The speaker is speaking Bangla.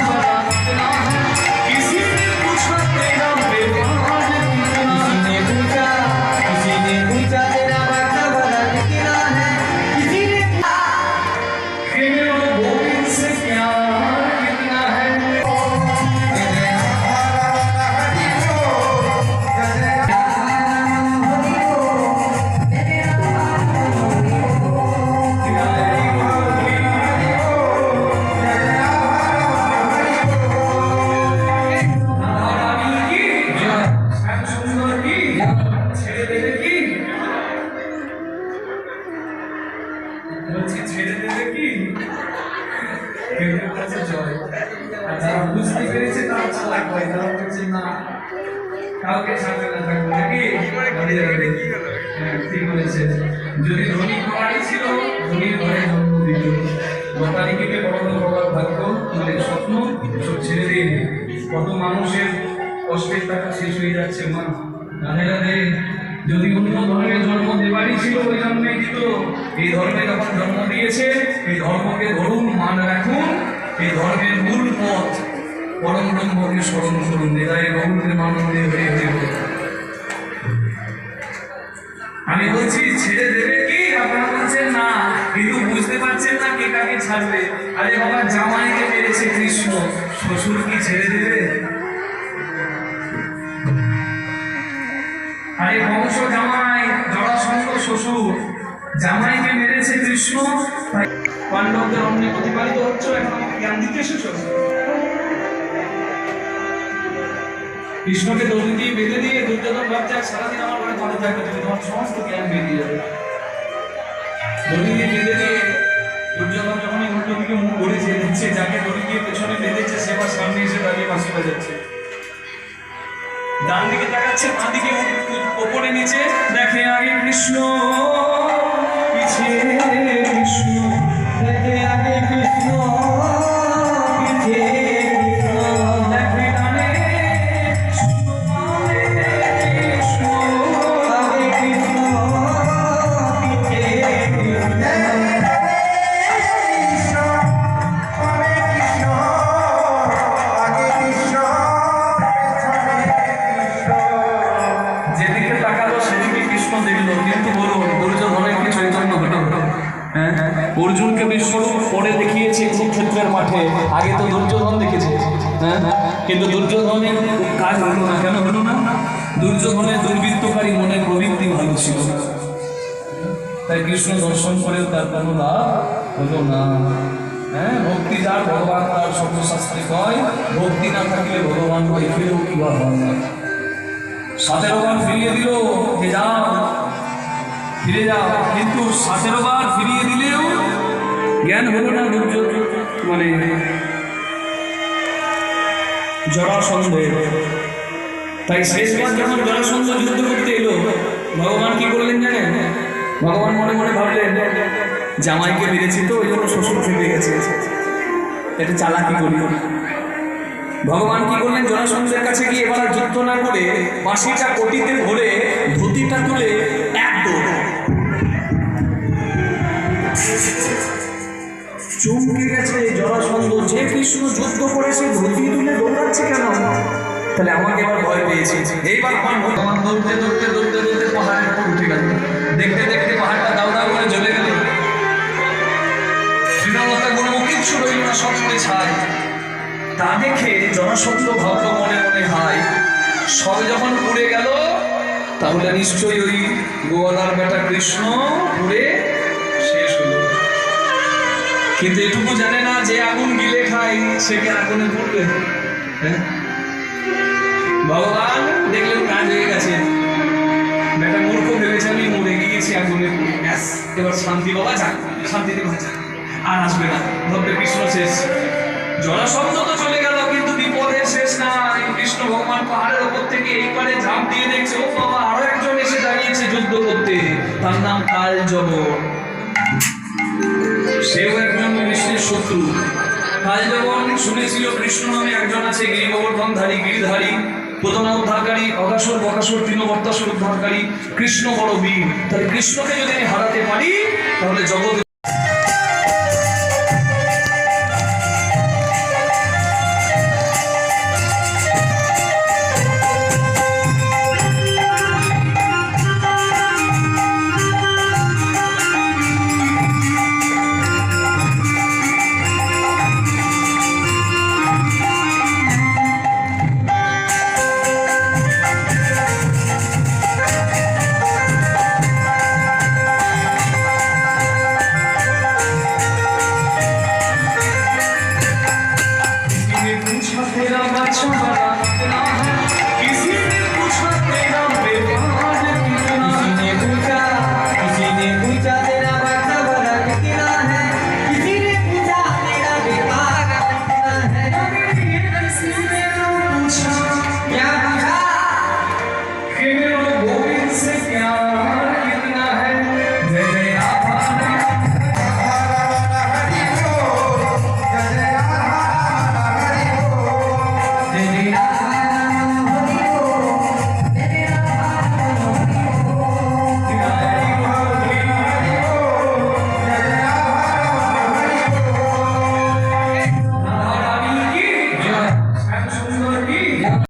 唱出来。বলছি ছেড়ে দেবে কি? কেন্দ্রের আর যারা বুঝতে পেরেছে তারা চালাক হ্যাঁ, বলেছে যদি ধনী কুমারী ছিল ধনীর ঘরে জন্ম দিত। হওয়ার ভাগ্য মানে স্বপ্ন এসব ছেড়ে দিয়ে কত মানুষের কষ্টের টাকা শেষ হয়ে যাচ্ছে, মা। রাধে রাধে। যদি অন্য ধর্মের জন্ম দেবারই ছিল ওই জন্মেই দিত। এই ধর্মে যখন জন্ম দিয়েছে, এই ধর্মকে ধরুন, মান রাখুন, এই ধর্মের মূল পথ। পরম ব্রহ্মকে স্মরণ করুন হৃদয়ে বহুদের মানন্দে হয়ে হয়ে আমি বলছি, ছেড়ে দেবে কি? আপনারা বলছেন, না। কিন্তু বুঝতে পারছেন না কে কাকে ছাড়বে। আরে বাবা, জামাইকে মেরেছে কৃষ্ণ। শ্বশুর কি ছেড়ে দেবে? আরে বংশ জামাই জড়াসঙ্গ শ্বশুর। জামাইকে মেরেছে কৃষ্ণ। পাণ্ডবদের অন্য প্রতিপালিত হচ্ছে, এখন জ্ঞান দিতে এসেছ? কৃষ্ণকে দড়ি দিয়ে বেঁধে দিয়ে দুর্যোধন ভাবছে সারাদিন আমার ঘরে ঘরে থাকবে, তুমি তোমার সমস্ত জ্ঞান বেরিয়ে যাবে। দড়ি দিয়ে বেঁধে দিয়ে দুর্যোধন যখন এই উল্টো দিকে মুখ করেছে দিচ্ছে যাকে দড়ি দিয়ে পেছনে বেঁধেছে, সে সামনে এসে দাঁড়িয়ে বাঁশি বাজাচ্ছে। ডান দিকে তাকাচ্ছে বাঁ দিকে ওপরে নিচে দেখে আগে কৃষ্ণ পিছে। অর্জুনকে বিশ্বরূপ পরে দেখিয়েছে কুরুক্ষেত্রের মাঠে। আগে তো দুর্যোধন দেখেছে। হ্যাঁ কিন্তু দুর্যোধনের কাজ হলো না। কেন হলো না? দুর্যোধনের দুর্বৃত্তকারী মনে প্রবৃত্তি ভালো ছিল। তাই কৃষ্ণ দর্শন করেও তার কোনো লাভ হলো না। হ্যাঁ ভক্তি যার, ভগবান তার শব্দশাস্ত্রে কয়, ভক্তি না থাকলে ভগবান কয়, ফিরেও কি বা হয় না। সতেরো বার ফিরিয়ে দিল যে যাও। ফিরে যাও। কিন্তু সতেরো বার ফিরিয়ে দিলেও জ্ঞান হলো না দুর্যোগ মানে জড়াসন্ধের তাই শেষবার যখন জড়াসন্ধ যুদ্ধ করতে এলো, ভগবান কি করলেন জানেন? ভগবান মনে মনে ভাবলেন, জামাইকে মেরেছি তো, ওই জন্য শ্বশুর ফিরে গেছে। এটা চালাকি করি। ভগবান কি করলেন? জনসংঘের কাছে গিয়ে এবার যুদ্ধ না করে বাঁশিটা কটিতে ভরে ধুতিটা তুলে এক দৌড় চমকে গেছে জরাসন্ধ। যে কৃষ্ণ যুদ্ধ করে সে ধুতি তুলে দৌড়াচ্ছে কেন? তাহলে আমাকে এবার ভয় পেয়েছে। এইবার আমার ভগবান দৌড়তে দৌড়তে দৌড়তে দৌড়তে পাহাড়ের উপর উঠে গেল। দেখতে দেখতে পাহাড়টা দাও দাও করে জ্বলে গেল। তৃণলতা কোনো কিচ্ছু রইল না সব করে ছায় তা দেখে জনসত্য ভাবল মনে মনে হাই সব যখন পুড়ে গেল তাহলে নিশ্চয়ই ওই গোয়ালার বেটা কৃষ্ণ পুড়ে কিন্তু এটুকু জানে না যে আগুন গিলে খায়, সে কি আগুনে পুড়বে? হ্যাঁ? ভগবান, দেখলেন কাজ হয়ে গেছে। বেটা মূর্খ ভেবেছে, আমি মরে গিয়েছি আগুনে ব্যাস, এবার শান্তি বাবা যাক, শান্তিতে বাঁচা আর আসবে না। ভাববে কৃষ্ণ শেষ। জনশব্দ তো চলে গেল, কিন্তু বিপদের শেষ নাই। কৃষ্ণ ভগবান পাহাড়ের উপর থেকে এই পারে ঝাঁপ দিয়ে দেখছে, ও বাবা, আরও একজন এসে দাঁড়িয়েছে যুদ্ধ করতে। তার নাম কাল জবর সেও একজন কৃষ্ণের শত্রু। কাল যখন শুনেছিল, কৃষ্ণ নামে একজন আছে গিরি গোবর্ধনধারী গিরিধারী, প্রথমা উদ্ধারকারী অগাসুর বকাসুর তৃণবর্তাসুর উদ্ধারকারী, কৃষ্ণ বড় বীর। তাহলে কৃষ্ণকে যদি আমি হারাতে পারি, তাহলে জগৎ